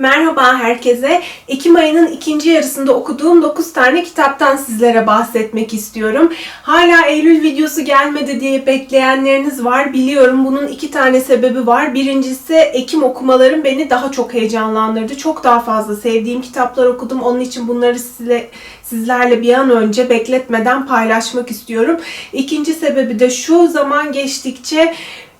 Merhaba herkese. Ekim ayının ikinci yarısında okuduğum 9 tane kitaptan sizlere bahsetmek istiyorum. Hala Eylül videosu gelmedi diye bekleyenleriniz var. Biliyorum bunun iki tane sebebi var. Birincisi Ekim okumalarım beni daha çok heyecanlandırdı. Çok daha fazla sevdiğim kitaplar okudum. Onun için bunları size sizlerle bir an önce bekletmeden paylaşmak istiyorum. İkinci sebebi de şu zaman geçtikçe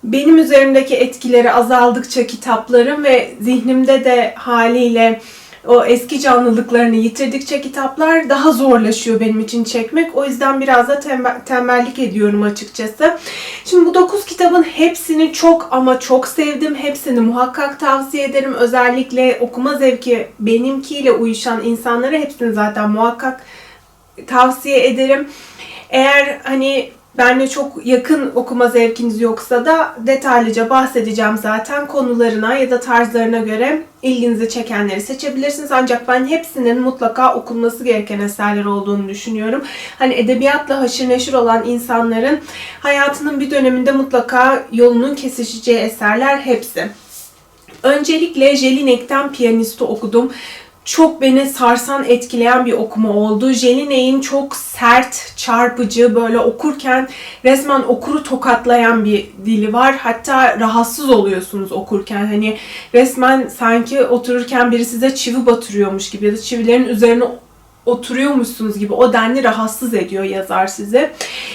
benim üzerimdeki etkileri azaldıkça kitaplarım ve zihnimde de haliyle o eski canlılıklarını yitirdikçe kitaplar daha zorlaşıyor benim için çekmek. O yüzden biraz da tembe- tembellik ediyorum açıkçası. Şimdi bu 9 kitabın hepsini çok ama çok sevdim. Hepsini muhakkak tavsiye ederim. Özellikle okuma zevki benimkiyle uyuşan insanlara hepsini zaten muhakkak tavsiye ederim. Eğer hani benle çok yakın okuma zevkiniz yoksa da detaylıca bahsedeceğim zaten konularına ya da tarzlarına göre ilginizi çekenleri seçebilirsiniz. Ancak ben hepsinin mutlaka okunması gereken eserler olduğunu düşünüyorum. Hani edebiyatla haşır neşir olan insanların hayatının bir döneminde mutlaka yolunun kesişeceği eserler hepsi. Öncelikle Jelinek'ten Piyanist'i okudum çok beni sarsan, etkileyen bir okuma oldu. Jelinek'in çok sert, çarpıcı, böyle okurken resmen okuru tokatlayan bir dili var. Hatta rahatsız oluyorsunuz okurken. Hani resmen sanki otururken biri size çivi batırıyormuş gibi ya da çivilerin üzerine oturuyormuşsunuz gibi o denli rahatsız ediyor yazar sizi.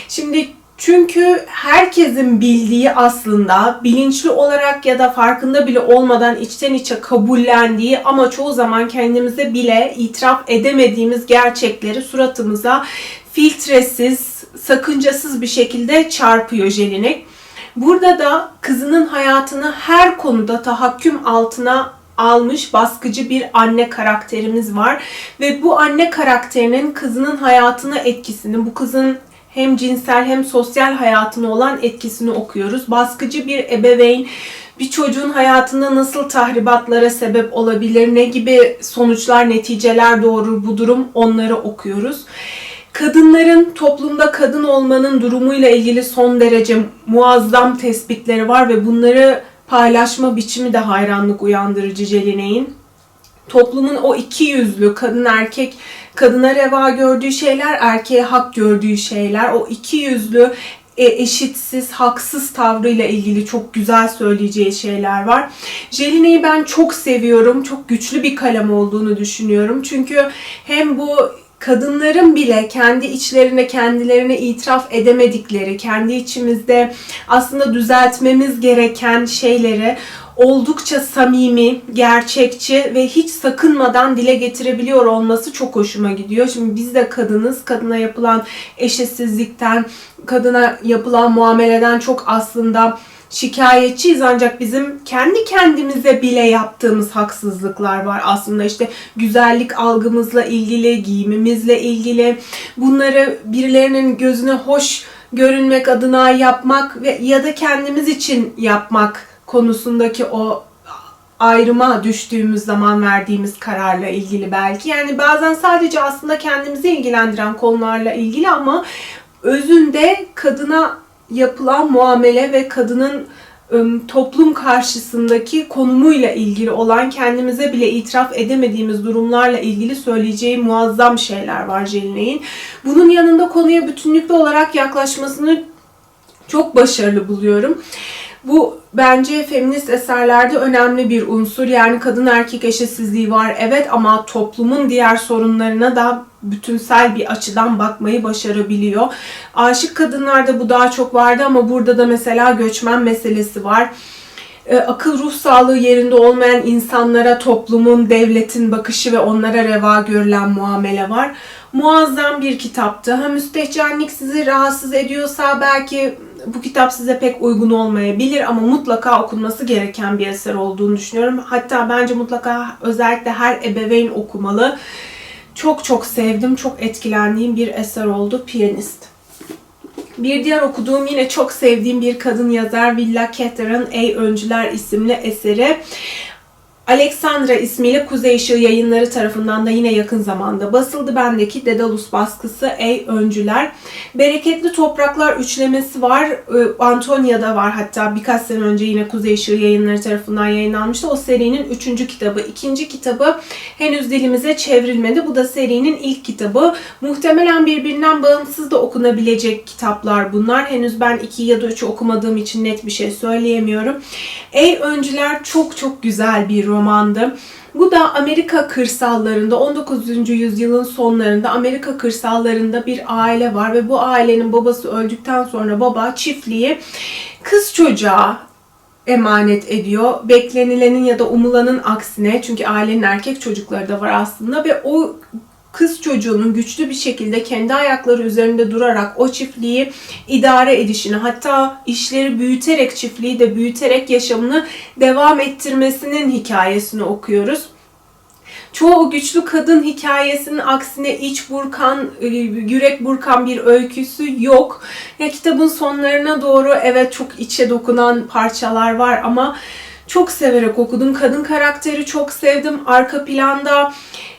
Şimdi çünkü herkesin bildiği aslında bilinçli olarak ya da farkında bile olmadan içten içe kabullendiği ama çoğu zaman kendimize bile itiraf edemediğimiz gerçekleri suratımıza filtresiz, sakıncasız bir şekilde çarpıyor Jelinek. Burada da kızının hayatını her konuda tahakküm altına almış baskıcı bir anne karakterimiz var ve bu anne karakterinin kızının hayatına etkisini, bu kızın hem cinsel hem sosyal hayatına olan etkisini okuyoruz. Baskıcı bir ebeveyn bir çocuğun hayatında nasıl tahribatlara sebep olabilir, ne gibi sonuçlar, neticeler doğurur bu durum onları okuyoruz. Kadınların toplumda kadın olmanın durumuyla ilgili son derece muazzam tespitleri var ve bunları paylaşma biçimi de hayranlık uyandırıcı Celinek'in. Toplumun o iki yüzlü kadın erkek kadına reva gördüğü şeyler, erkeğe hak gördüğü şeyler, o iki yüzlü e, eşitsiz, haksız tavrıyla ilgili çok güzel söyleyeceği şeyler var. Jeline'yi ben çok seviyorum. Çok güçlü bir kalem olduğunu düşünüyorum. Çünkü hem bu kadınların bile kendi içlerine kendilerine itiraf edemedikleri, kendi içimizde aslında düzeltmemiz gereken şeyleri oldukça samimi, gerçekçi ve hiç sakınmadan dile getirebiliyor olması çok hoşuma gidiyor. Şimdi biz de kadınız. Kadına yapılan eşitsizlikten, kadına yapılan muameleden çok aslında şikayetçiyiz ancak bizim kendi kendimize bile yaptığımız haksızlıklar var. Aslında işte güzellik algımızla ilgili, giyimimizle ilgili bunları birilerinin gözüne hoş görünmek adına yapmak ve ya da kendimiz için yapmak konusundaki o ayrıma düştüğümüz zaman verdiğimiz kararla ilgili belki. Yani bazen sadece aslında kendimizi ilgilendiren konularla ilgili ama özünde kadına yapılan muamele ve kadının toplum karşısındaki konumuyla ilgili olan kendimize bile itiraf edemediğimiz durumlarla ilgili söyleyeceği muazzam şeyler var Jeline'in. Bunun yanında konuya bütünlüklü olarak yaklaşmasını çok başarılı buluyorum. Bu bence feminist eserlerde önemli bir unsur. Yani kadın erkek eşitsizliği var evet ama toplumun diğer sorunlarına da bütünsel bir açıdan bakmayı başarabiliyor. Aşık kadınlarda bu daha çok vardı ama burada da mesela göçmen meselesi var. Ee, akıl ruh sağlığı yerinde olmayan insanlara toplumun, devletin bakışı ve onlara reva görülen muamele var. Muazzam bir kitaptı. Ha müstehcenlik sizi rahatsız ediyorsa belki bu kitap size pek uygun olmayabilir ama mutlaka okunması gereken bir eser olduğunu düşünüyorum. Hatta bence mutlaka özellikle her ebeveyn okumalı. Çok çok sevdim, çok etkilendiğim bir eser oldu Piyanist. Bir diğer okuduğum yine çok sevdiğim bir kadın yazar Villa Catherine Ey Öncüler isimli eseri. Alexandra ismiyle Kuzey Işığı yayınları tarafından da yine yakın zamanda basıldı. Bendeki Dedalus baskısı Ey Öncüler. Bereketli Topraklar üçlemesi var. Ee, Antonia'da var hatta birkaç sene önce yine Kuzey Işığı yayınları tarafından yayınlanmıştı. O serinin üçüncü kitabı. İkinci kitabı henüz dilimize çevrilmedi. Bu da serinin ilk kitabı. Muhtemelen birbirinden bağımsız da okunabilecek kitaplar bunlar. Henüz ben iki ya da üçü okumadığım için net bir şey söyleyemiyorum. Ey Öncüler çok çok güzel bir romandı. Bu da Amerika kırsallarında 19. yüzyılın sonlarında Amerika kırsallarında bir aile var ve bu ailenin babası öldükten sonra baba çiftliği kız çocuğa emanet ediyor. Beklenilenin ya da umulanın aksine çünkü ailenin erkek çocukları da var aslında ve o kız çocuğunun güçlü bir şekilde kendi ayakları üzerinde durarak o çiftliği idare edişini hatta işleri büyüterek çiftliği de büyüterek yaşamını devam ettirmesinin hikayesini okuyoruz. Çoğu güçlü kadın hikayesinin aksine iç burkan, e, yürek burkan bir öyküsü yok. Ya kitabın sonlarına doğru evet çok içe dokunan parçalar var ama çok severek okudum. Kadın karakteri çok sevdim. Arka planda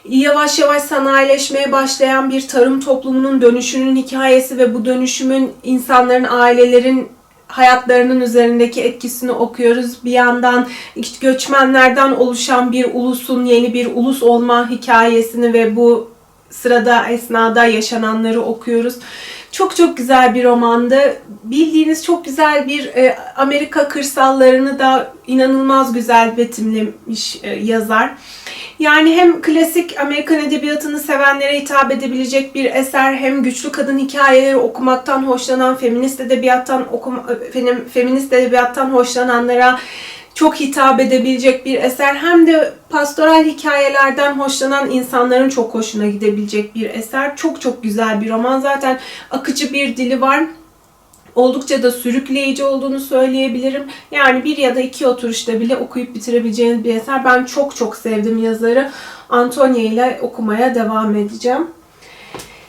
yavaş yavaş sanayileşmeye başlayan bir tarım toplumunun dönüşünün hikayesi ve bu dönüşümün insanların, ailelerin hayatlarının üzerindeki etkisini okuyoruz. Bir yandan göçmenlerden oluşan bir ulusun yeni bir ulus olma hikayesini ve bu sırada esnada yaşananları okuyoruz. Çok çok güzel bir romandı. Bildiğiniz çok güzel bir e, Amerika kırsallarını da inanılmaz güzel betimlemiş e, yazar. Yani hem klasik Amerikan edebiyatını sevenlere hitap edebilecek bir eser, hem güçlü kadın hikayeleri okumaktan hoşlanan, feminist edebiyattan okuma, femin, feminist edebiyattan hoşlananlara çok hitap edebilecek bir eser hem de pastoral hikayelerden hoşlanan insanların çok hoşuna gidebilecek bir eser. Çok çok güzel bir roman. Zaten akıcı bir dili var. Oldukça da sürükleyici olduğunu söyleyebilirim. Yani bir ya da iki oturuşta bile okuyup bitirebileceğiniz bir eser. Ben çok çok sevdim yazarı. Antonia ile okumaya devam edeceğim.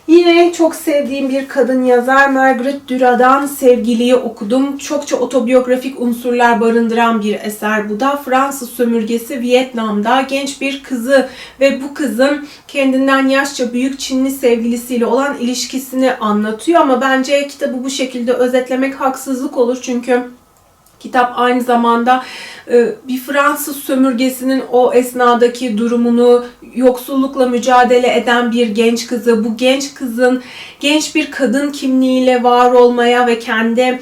Yine çok sevdiğim bir kadın yazar Margaret Dura'dan Sevgiliyi okudum. Çokça otobiyografik unsurlar barındıran bir eser bu da. Fransız sömürgesi Vietnam'da genç bir kızı ve bu kızın kendinden yaşça büyük Çinli sevgilisiyle olan ilişkisini anlatıyor. Ama bence kitabı bu şekilde özetlemek haksızlık olur. Çünkü Kitap aynı zamanda e, bir Fransız sömürgesinin o esnadaki durumunu, yoksullukla mücadele eden bir genç kızı, bu genç kızın genç bir kadın kimliğiyle var olmaya ve kendi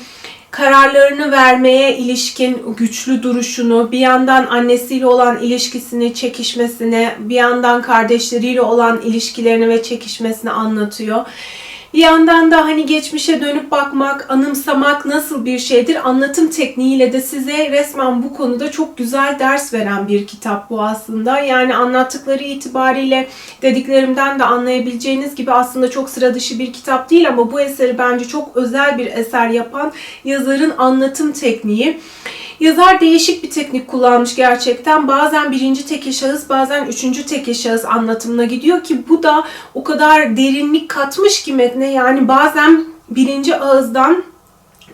kararlarını vermeye ilişkin güçlü duruşunu, bir yandan annesiyle olan ilişkisini, çekişmesini, bir yandan kardeşleriyle olan ilişkilerini ve çekişmesini anlatıyor. Bir yandan da hani geçmişe dönüp bakmak, anımsamak nasıl bir şeydir anlatım tekniğiyle de size resmen bu konuda çok güzel ders veren bir kitap bu aslında. Yani anlattıkları itibariyle dediklerimden de anlayabileceğiniz gibi aslında çok sıra dışı bir kitap değil ama bu eseri bence çok özel bir eser yapan yazarın anlatım tekniği. Yazar değişik bir teknik kullanmış gerçekten. Bazen birinci tekil şahıs, bazen üçüncü tekil şahıs anlatımına gidiyor ki bu da o kadar derinlik katmış ki metne. Yani bazen birinci ağızdan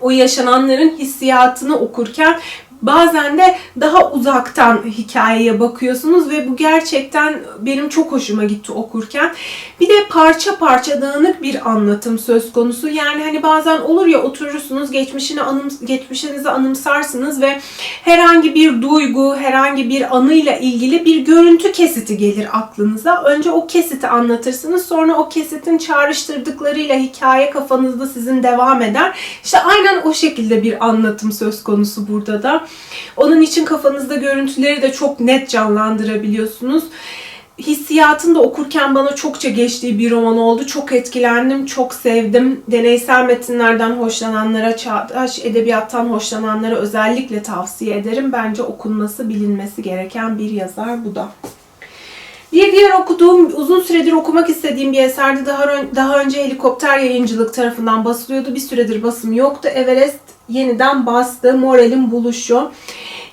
o yaşananların hissiyatını okurken Bazen de daha uzaktan hikayeye bakıyorsunuz ve bu gerçekten benim çok hoşuma gitti okurken. Bir de parça parça dağınık bir anlatım söz konusu. Yani hani bazen olur ya oturursunuz geçmişini anım, geçmişinizi anımsarsınız ve herhangi bir duygu, herhangi bir anıyla ilgili bir görüntü kesiti gelir aklınıza. Önce o kesiti anlatırsınız. Sonra o kesitin çağrıştırdıklarıyla hikaye kafanızda sizin devam eder. İşte aynen o şekilde bir anlatım söz konusu burada da. Onun için kafanızda görüntüleri de çok net canlandırabiliyorsunuz. Hissiyatını da okurken bana çokça geçtiği bir roman oldu. Çok etkilendim, çok sevdim. Deneysel metinlerden hoşlananlara, çağdaş edebiyattan hoşlananlara özellikle tavsiye ederim. Bence okunması, bilinmesi gereken bir yazar bu da. Bir diğer okuduğum, uzun süredir okumak istediğim bir eserdi. Daha, daha önce helikopter yayıncılık tarafından basılıyordu. Bir süredir basım yoktu. Everest yeniden bastı. Moral'in buluşu.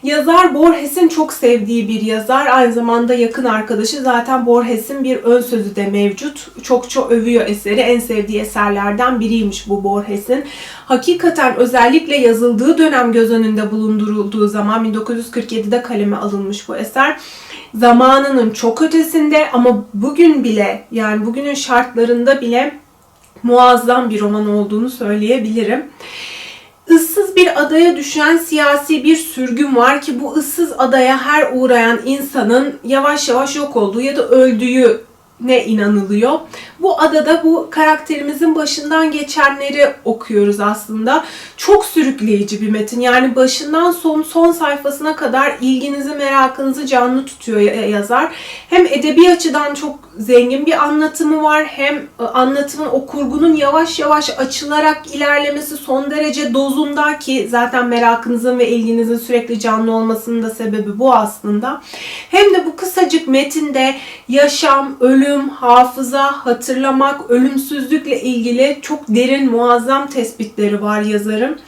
Yazar Borges'in çok sevdiği bir yazar. Aynı zamanda yakın arkadaşı. Zaten Borges'in bir ön sözü de mevcut. Çokça övüyor eseri. En sevdiği eserlerden biriymiş bu Borges'in. Hakikaten özellikle yazıldığı dönem göz önünde bulundurulduğu zaman 1947'de kaleme alınmış bu eser zamanının çok ötesinde ama bugün bile yani bugünün şartlarında bile muazzam bir roman olduğunu söyleyebilirim. Issız bir adaya düşen siyasi bir sürgün var ki bu ıssız adaya her uğrayan insanın yavaş yavaş yok olduğu ya da öldüğü ne inanılıyor. Bu adada bu karakterimizin başından geçenleri okuyoruz aslında. Çok sürükleyici bir metin. Yani başından son son sayfasına kadar ilginizi, merakınızı canlı tutuyor yazar. Hem edebi açıdan çok zengin bir anlatımı var. Hem e, anlatımın o kurgunun yavaş yavaş açılarak ilerlemesi son derece dozunda ki zaten merakınızın ve ilginizin sürekli canlı olmasının da sebebi bu aslında. Hem de bu kısacık metinde yaşam, ölüm, hafıza, hatırlamak, ölümsüzlükle ilgili çok derin, muazzam tespitleri var yazarın.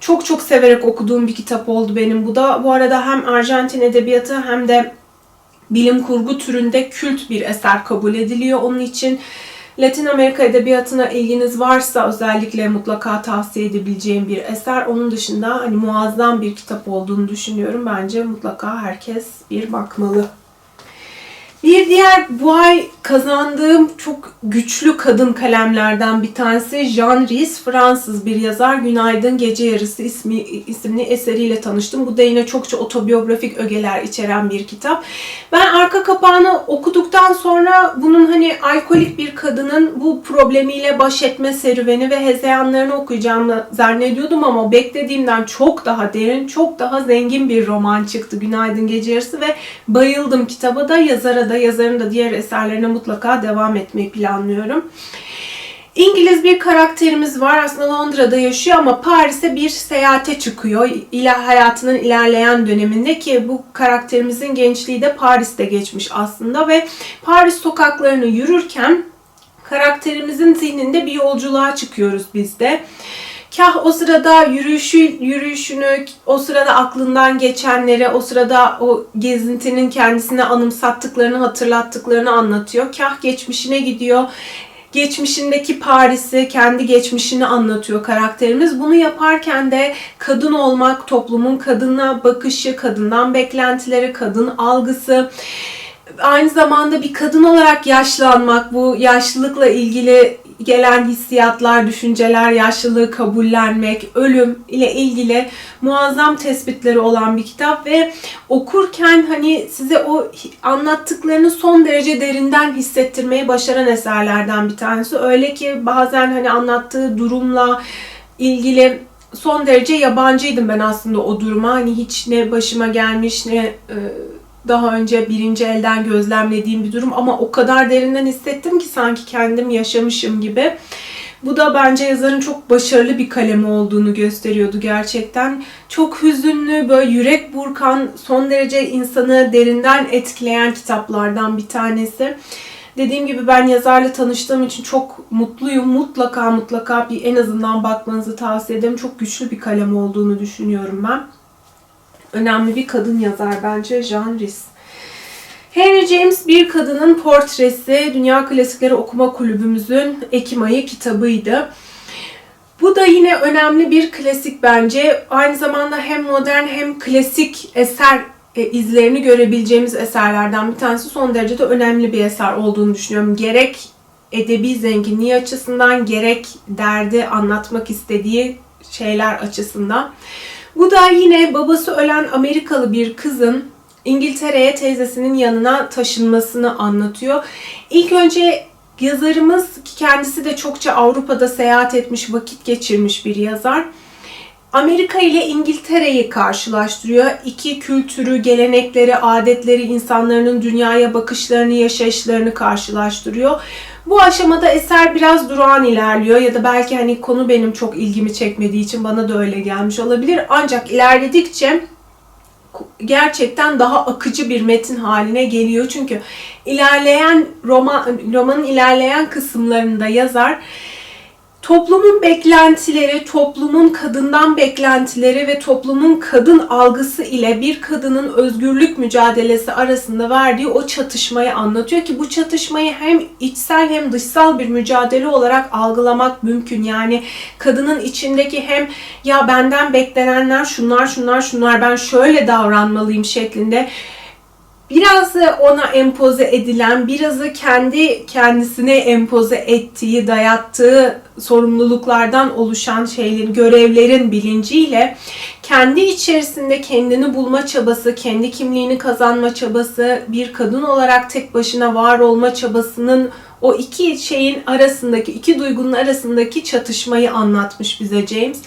Çok çok severek okuduğum bir kitap oldu benim bu da. Bu arada hem Arjantin edebiyatı hem de bilim kurgu türünde kült bir eser kabul ediliyor. Onun için Latin Amerika edebiyatına ilginiz varsa özellikle mutlaka tavsiye edebileceğim bir eser. Onun dışında hani muazzam bir kitap olduğunu düşünüyorum. Bence mutlaka herkes bir bakmalı. Bir diğer bu ay kazandığım çok güçlü kadın kalemlerden bir tanesi Jean Rhys, Fransız bir yazar. Günaydın Gece Yarısı ismi, isimli eseriyle tanıştım. Bu da yine çokça otobiyografik ögeler içeren bir kitap. Ben arka kapağını okuduktan sonra bunun hani alkolik bir kadının bu problemiyle baş etme serüveni ve hezeyanlarını okuyacağımı zannediyordum ama beklediğimden çok daha derin, çok daha zengin bir roman çıktı Günaydın Gece Yarısı ve bayıldım kitaba da yazara da yazarın da diğer eserlerine mutlaka devam etmeyi planlıyorum. İngiliz bir karakterimiz var. Aslında Londra'da yaşıyor ama Paris'e bir seyahate çıkıyor. İla hayatının ilerleyen döneminde ki bu karakterimizin gençliği de Paris'te geçmiş aslında ve Paris sokaklarını yürürken karakterimizin zihninde bir yolculuğa çıkıyoruz biz de. Kah o sırada yürüyüşü, yürüyüşünü, o sırada aklından geçenleri, o sırada o gezintinin kendisine anımsattıklarını, hatırlattıklarını anlatıyor. Kah geçmişine gidiyor geçmişindeki Paris'i, kendi geçmişini anlatıyor karakterimiz. Bunu yaparken de kadın olmak, toplumun kadına bakışı, kadından beklentileri, kadın algısı, aynı zamanda bir kadın olarak yaşlanmak, bu yaşlılıkla ilgili gelen hissiyatlar, düşünceler, yaşlılığı kabullenmek, ölüm ile ilgili muazzam tespitleri olan bir kitap ve okurken hani size o anlattıklarını son derece derinden hissettirmeyi başaran eserlerden bir tanesi. Öyle ki bazen hani anlattığı durumla ilgili son derece yabancıydım ben aslında o duruma. Hani hiç ne başıma gelmiş ne e, daha önce birinci elden gözlemlediğim bir durum ama o kadar derinden hissettim ki sanki kendim yaşamışım gibi. Bu da bence yazarın çok başarılı bir kalemi olduğunu gösteriyordu gerçekten. Çok hüzünlü, böyle yürek burkan, son derece insanı derinden etkileyen kitaplardan bir tanesi. Dediğim gibi ben yazarla tanıştığım için çok mutluyum. Mutlaka mutlaka bir en azından bakmanızı tavsiye ederim. Çok güçlü bir kalem olduğunu düşünüyorum ben önemli bir kadın yazar bence Jean Rhys. Henry James bir kadının portresi Dünya Klasikleri Okuma Kulübümüzün Ekim ayı kitabıydı. Bu da yine önemli bir klasik bence. Aynı zamanda hem modern hem klasik eser e, izlerini görebileceğimiz eserlerden bir tanesi son derece de önemli bir eser olduğunu düşünüyorum. Gerek edebi zenginliği açısından gerek derdi anlatmak istediği şeyler açısından. Bu da yine babası ölen Amerikalı bir kızın İngiltere'ye teyzesinin yanına taşınmasını anlatıyor. İlk önce yazarımız ki kendisi de çokça Avrupa'da seyahat etmiş, vakit geçirmiş bir yazar. Amerika ile İngiltere'yi karşılaştırıyor. İki kültürü, gelenekleri, adetleri, insanların dünyaya bakışlarını, yaşayışlarını karşılaştırıyor. Bu aşamada eser biraz durağan ilerliyor ya da belki hani konu benim çok ilgimi çekmediği için bana da öyle gelmiş olabilir. Ancak ilerledikçe gerçekten daha akıcı bir metin haline geliyor. Çünkü ilerleyen roman romanın ilerleyen kısımlarında yazar Toplumun beklentileri, toplumun kadından beklentileri ve toplumun kadın algısı ile bir kadının özgürlük mücadelesi arasında verdiği o çatışmayı anlatıyor ki bu çatışmayı hem içsel hem dışsal bir mücadele olarak algılamak mümkün. Yani kadının içindeki hem ya benden beklenenler şunlar şunlar şunlar ben şöyle davranmalıyım şeklinde birazı ona empoze edilen, birazı kendi kendisine empoze ettiği, dayattığı sorumluluklardan oluşan şeylerin, görevlerin bilinciyle kendi içerisinde kendini bulma çabası, kendi kimliğini kazanma çabası, bir kadın olarak tek başına var olma çabasının o iki şeyin arasındaki, iki duygunun arasındaki çatışmayı anlatmış bize James.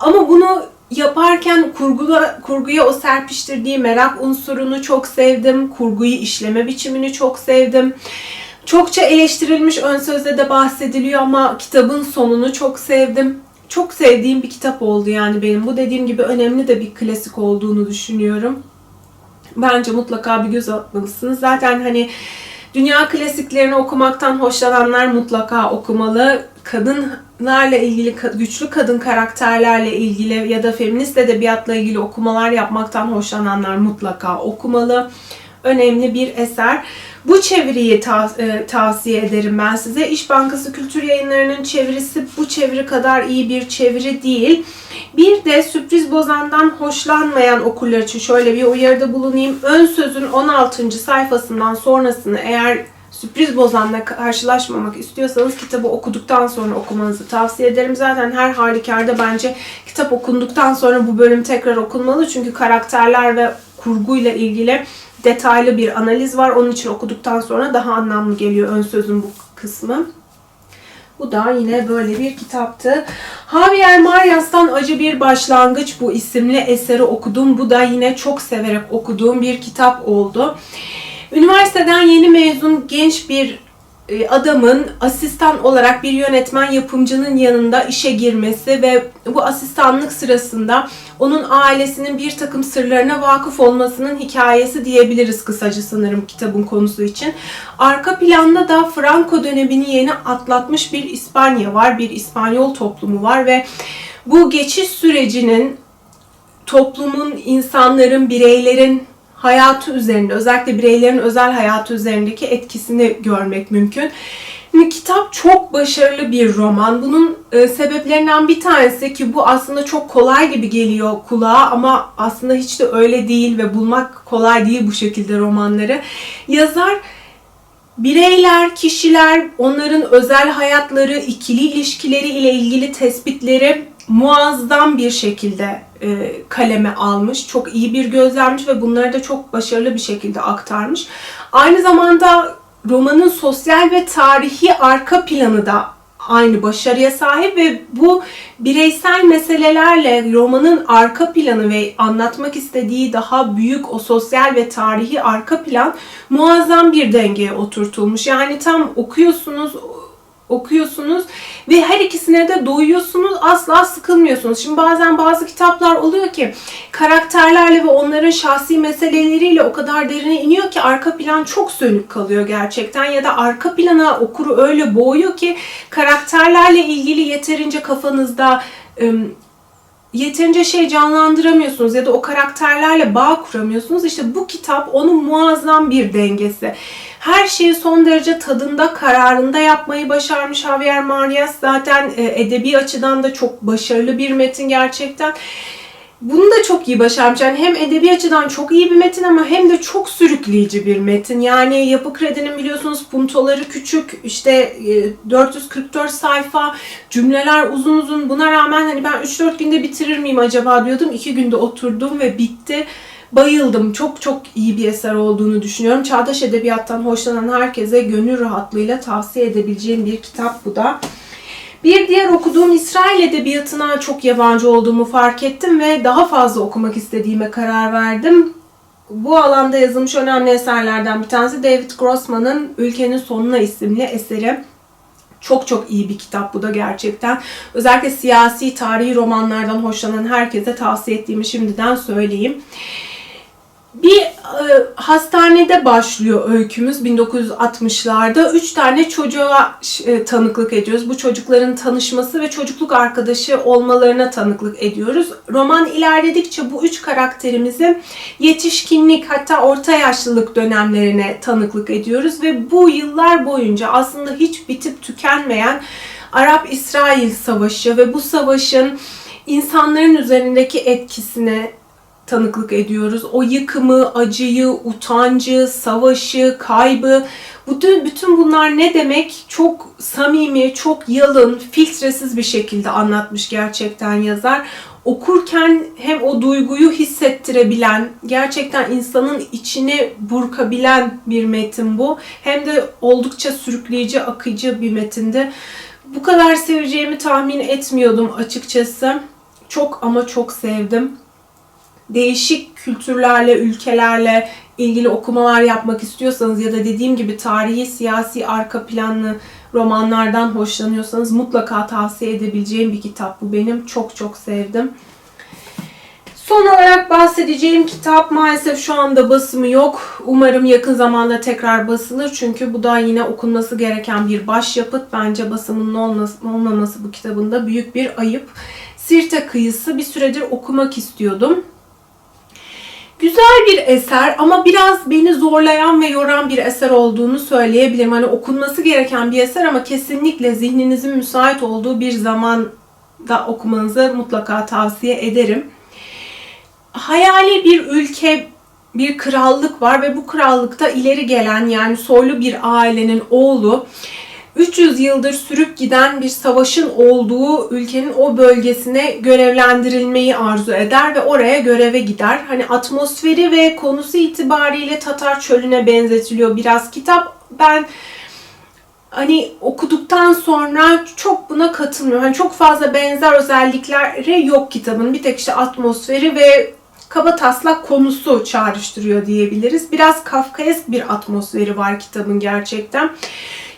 Ama bunu yaparken kurgula, kurguya o serpiştirdiği merak unsurunu çok sevdim. Kurguyu işleme biçimini çok sevdim. Çokça eleştirilmiş ön sözde de bahsediliyor ama kitabın sonunu çok sevdim. Çok sevdiğim bir kitap oldu yani benim. Bu dediğim gibi önemli de bir klasik olduğunu düşünüyorum. Bence mutlaka bir göz atmalısınız. Zaten hani dünya klasiklerini okumaktan hoşlananlar mutlaka okumalı. Kadınlarla ilgili, güçlü kadın karakterlerle ilgili ya da feminist edebiyatla ilgili okumalar yapmaktan hoşlananlar mutlaka okumalı. Önemli bir eser. Bu çeviriyi ta- e, tavsiye ederim ben size. İş Bankası Kültür Yayınları'nın çevirisi bu çeviri kadar iyi bir çeviri değil. Bir de sürpriz bozandan hoşlanmayan okurlar için şöyle bir uyarıda bulunayım. Ön sözün 16. sayfasından sonrasını eğer sürpriz bozanla karşılaşmamak istiyorsanız kitabı okuduktan sonra okumanızı tavsiye ederim. Zaten her halükarda bence kitap okunduktan sonra bu bölüm tekrar okunmalı. Çünkü karakterler ve kurguyla ilgili detaylı bir analiz var. Onun için okuduktan sonra daha anlamlı geliyor ön sözün bu kısmı. Bu da yine böyle bir kitaptı. Javier Marias'tan Acı Bir Başlangıç bu isimli eseri okudum. Bu da yine çok severek okuduğum bir kitap oldu. Üniversiteden yeni mezun genç bir e, adamın asistan olarak bir yönetmen yapımcının yanında işe girmesi ve bu asistanlık sırasında onun ailesinin bir takım sırlarına vakıf olmasının hikayesi diyebiliriz kısaca sanırım kitabın konusu için. Arka planda da Franco dönemini yeni atlatmış bir İspanya var, bir İspanyol toplumu var ve bu geçiş sürecinin toplumun, insanların, bireylerin hayatı üzerinde, özellikle bireylerin özel hayatı üzerindeki etkisini görmek mümkün. Şimdi kitap çok başarılı bir roman. Bunun e, sebeplerinden bir tanesi ki bu aslında çok kolay gibi geliyor kulağa ama aslında hiç de öyle değil ve bulmak kolay değil bu şekilde romanları. Yazar bireyler, kişiler, onların özel hayatları, ikili ilişkileri ile ilgili tespitleri muazzam bir şekilde e, kaleme almış. Çok iyi bir gözlemmiş ve bunları da çok başarılı bir şekilde aktarmış. Aynı zamanda romanın sosyal ve tarihi arka planı da aynı başarıya sahip ve bu bireysel meselelerle romanın arka planı ve anlatmak istediği daha büyük o sosyal ve tarihi arka plan muazzam bir dengeye oturtulmuş. Yani tam okuyorsunuz okuyorsunuz ve her ikisine de doyuyorsunuz. Asla sıkılmıyorsunuz. Şimdi bazen bazı kitaplar oluyor ki karakterlerle ve onların şahsi meseleleriyle o kadar derine iniyor ki arka plan çok sönük kalıyor gerçekten ya da arka plana okuru öyle boğuyor ki karakterlerle ilgili yeterince kafanızda yeterince şey canlandıramıyorsunuz ya da o karakterlerle bağ kuramıyorsunuz. İşte bu kitap onun muazzam bir dengesi. Her şeyi son derece tadında, kararında yapmayı başarmış Javier Marias. Zaten e, edebi açıdan da çok başarılı bir metin gerçekten. Bunu da çok iyi başarmış. Yani hem edebi açıdan çok iyi bir metin ama hem de çok sürükleyici bir metin. Yani Yapı Kredi'nin biliyorsunuz puntoları küçük, işte 444 e, sayfa, cümleler uzun uzun. Buna rağmen hani ben 3-4 günde bitirir miyim acaba diyordum. 2 günde oturdum ve bitti. Bayıldım. Çok çok iyi bir eser olduğunu düşünüyorum. Çağdaş edebiyattan hoşlanan herkese gönül rahatlığıyla tavsiye edebileceğim bir kitap bu da. Bir diğer okuduğum İsrail edebiyatına çok yabancı olduğumu fark ettim ve daha fazla okumak istediğime karar verdim. Bu alanda yazılmış önemli eserlerden bir tanesi David Grossman'ın Ülkenin Sonuna isimli eseri. Çok çok iyi bir kitap bu da gerçekten. Özellikle siyasi, tarihi romanlardan hoşlanan herkese tavsiye ettiğimi şimdiden söyleyeyim. Bir e, hastanede başlıyor öykümüz 1960'larda. Üç tane çocuğa e, tanıklık ediyoruz. Bu çocukların tanışması ve çocukluk arkadaşı olmalarına tanıklık ediyoruz. Roman ilerledikçe bu üç karakterimizin yetişkinlik hatta orta yaşlılık dönemlerine tanıklık ediyoruz. Ve bu yıllar boyunca aslında hiç bitip tükenmeyen Arap-İsrail savaşı ve bu savaşın insanların üzerindeki etkisine tanıklık ediyoruz. O yıkımı, acıyı, utancı, savaşı, kaybı, bütün, bütün bunlar ne demek? Çok samimi, çok yalın, filtresiz bir şekilde anlatmış gerçekten yazar. Okurken hem o duyguyu hissettirebilen, gerçekten insanın içini burkabilen bir metin bu. Hem de oldukça sürükleyici, akıcı bir metindi. Bu kadar seveceğimi tahmin etmiyordum açıkçası. Çok ama çok sevdim değişik kültürlerle, ülkelerle ilgili okumalar yapmak istiyorsanız ya da dediğim gibi tarihi, siyasi, arka planlı romanlardan hoşlanıyorsanız mutlaka tavsiye edebileceğim bir kitap bu benim. Çok çok sevdim. Son olarak bahsedeceğim kitap maalesef şu anda basımı yok. Umarım yakın zamanda tekrar basılır. Çünkü bu da yine okunması gereken bir başyapıt. Bence basımının olmaması bu kitabında büyük bir ayıp. Sirte Kıyısı bir süredir okumak istiyordum. Güzel bir eser ama biraz beni zorlayan ve yoran bir eser olduğunu söyleyebilirim. Hani okunması gereken bir eser ama kesinlikle zihninizin müsait olduğu bir zamanda okumanızı mutlaka tavsiye ederim. Hayali bir ülke, bir krallık var ve bu krallıkta ileri gelen yani soylu bir ailenin oğlu 300 yıldır sürüp giden bir savaşın olduğu ülkenin o bölgesine görevlendirilmeyi arzu eder ve oraya göreve gider. Hani atmosferi ve konusu itibariyle Tatar çölüne benzetiliyor biraz kitap. Ben hani okuduktan sonra çok buna katılmıyorum. Hani çok fazla benzer özellikleri yok kitabın. Bir tek işte atmosferi ve kaba taslak konusu çağrıştırıyor diyebiliriz. Biraz Kafkaesk bir atmosferi var kitabın gerçekten.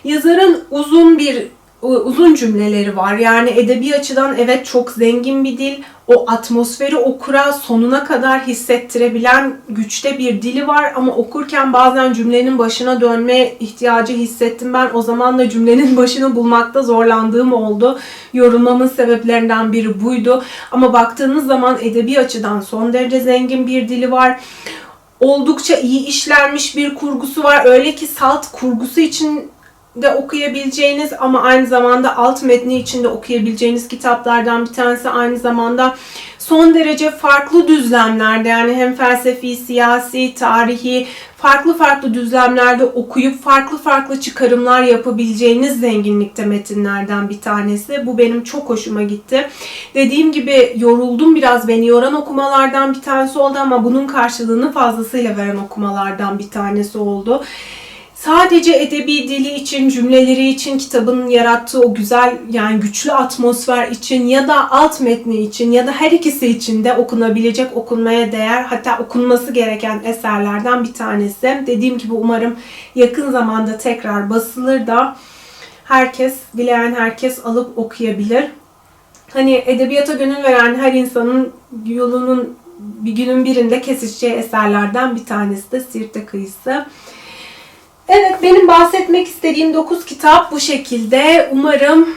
Yazarın uzun bir uzun cümleleri var. Yani edebi açıdan evet çok zengin bir dil. O atmosferi okura sonuna kadar hissettirebilen güçte bir dili var ama okurken bazen cümlenin başına dönme ihtiyacı hissettim. Ben o zaman da cümlenin başını bulmakta zorlandığım oldu. Yorulmamın sebeplerinden biri buydu. Ama baktığınız zaman edebi açıdan son derece zengin bir dili var oldukça iyi işlenmiş bir kurgusu var. Öyle ki salt kurgusu için de okuyabileceğiniz ama aynı zamanda alt metni içinde okuyabileceğiniz kitaplardan bir tanesi aynı zamanda son derece farklı düzlemlerde yani hem felsefi, siyasi, tarihi farklı farklı düzlemlerde okuyup farklı farklı çıkarımlar yapabileceğiniz zenginlikte metinlerden bir tanesi. Bu benim çok hoşuma gitti. Dediğim gibi yoruldum biraz beni yoran okumalardan bir tanesi oldu ama bunun karşılığını fazlasıyla veren okumalardan bir tanesi oldu sadece edebi dili için, cümleleri için, kitabın yarattığı o güzel yani güçlü atmosfer için ya da alt metni için ya da her ikisi için de okunabilecek, okunmaya değer hatta okunması gereken eserlerden bir tanesi. Dediğim gibi umarım yakın zamanda tekrar basılır da herkes, dileyen herkes alıp okuyabilir. Hani edebiyata gönül veren her insanın yolunun bir günün birinde kesişeceği eserlerden bir tanesi de Sirte Kıyısı. Evet benim bahsetmek istediğim 9 kitap bu şekilde. Umarım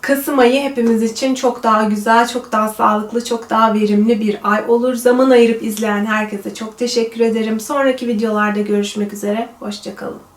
Kasım ayı hepimiz için çok daha güzel, çok daha sağlıklı, çok daha verimli bir ay olur. Zaman ayırıp izleyen herkese çok teşekkür ederim. Sonraki videolarda görüşmek üzere. Hoşçakalın.